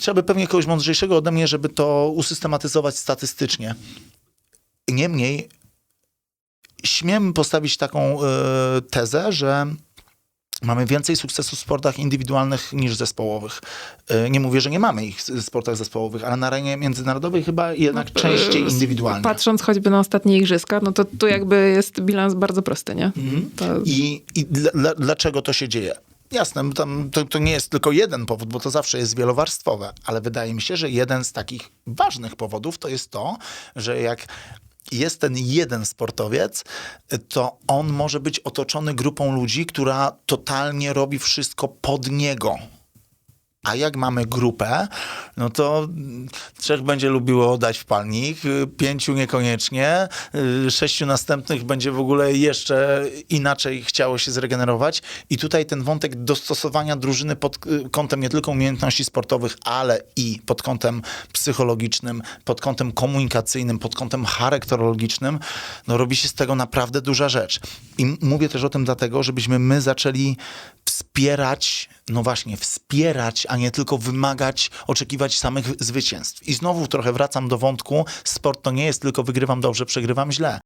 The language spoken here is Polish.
trzeba by pewnie kogoś mądrzejszego ode mnie, żeby to usystematyzować statystycznie. Niemniej śmiem postawić taką e, tezę, że mamy więcej sukcesu w sportach indywidualnych niż zespołowych. E, nie mówię, że nie mamy ich w sportach zespołowych, ale na arenie międzynarodowej chyba jednak częściej E, indywidualnie. Patrząc choćby na ostatnie igrzyska, no to tu jakby jest bilans bardzo prosty, nie? To, I, i dla, dla, dlaczego to się dzieje? Jasne, tam, to, to nie jest tylko jeden powód, bo to zawsze jest wielowarstwowe, ale wydaje mi się, że jeden z takich ważnych powodów to jest to, że jak jest ten jeden sportowiec, to on może być otoczony grupą ludzi, która totalnie robi wszystko pod niego. A jak mamy grupę, no to trzech będzie lubiło dać w palnik, pięciu niekoniecznie, y, sześciu następnych będzie w ogóle jeszcze inaczej chciało się zregenerować. I tutaj ten wątek dostosowania drużyny pod y, kątem nie tylko umiejętności sportowych, ale i pod kątem psychologicznym, pod kątem komunikacyjnym, pod kątem charakterologicznym, no robi się z tego naprawdę duża rzecz. I mówię też o tym dlatego, żebyśmy my zaczęli wspierać, no właśnie, wspierać, a nie tylko wymagać, oczekiwać samych zwycięstw. I znowu trochę wracam do wątku, sport to nie jest tylko wygrywam dobrze, przegrywam źle.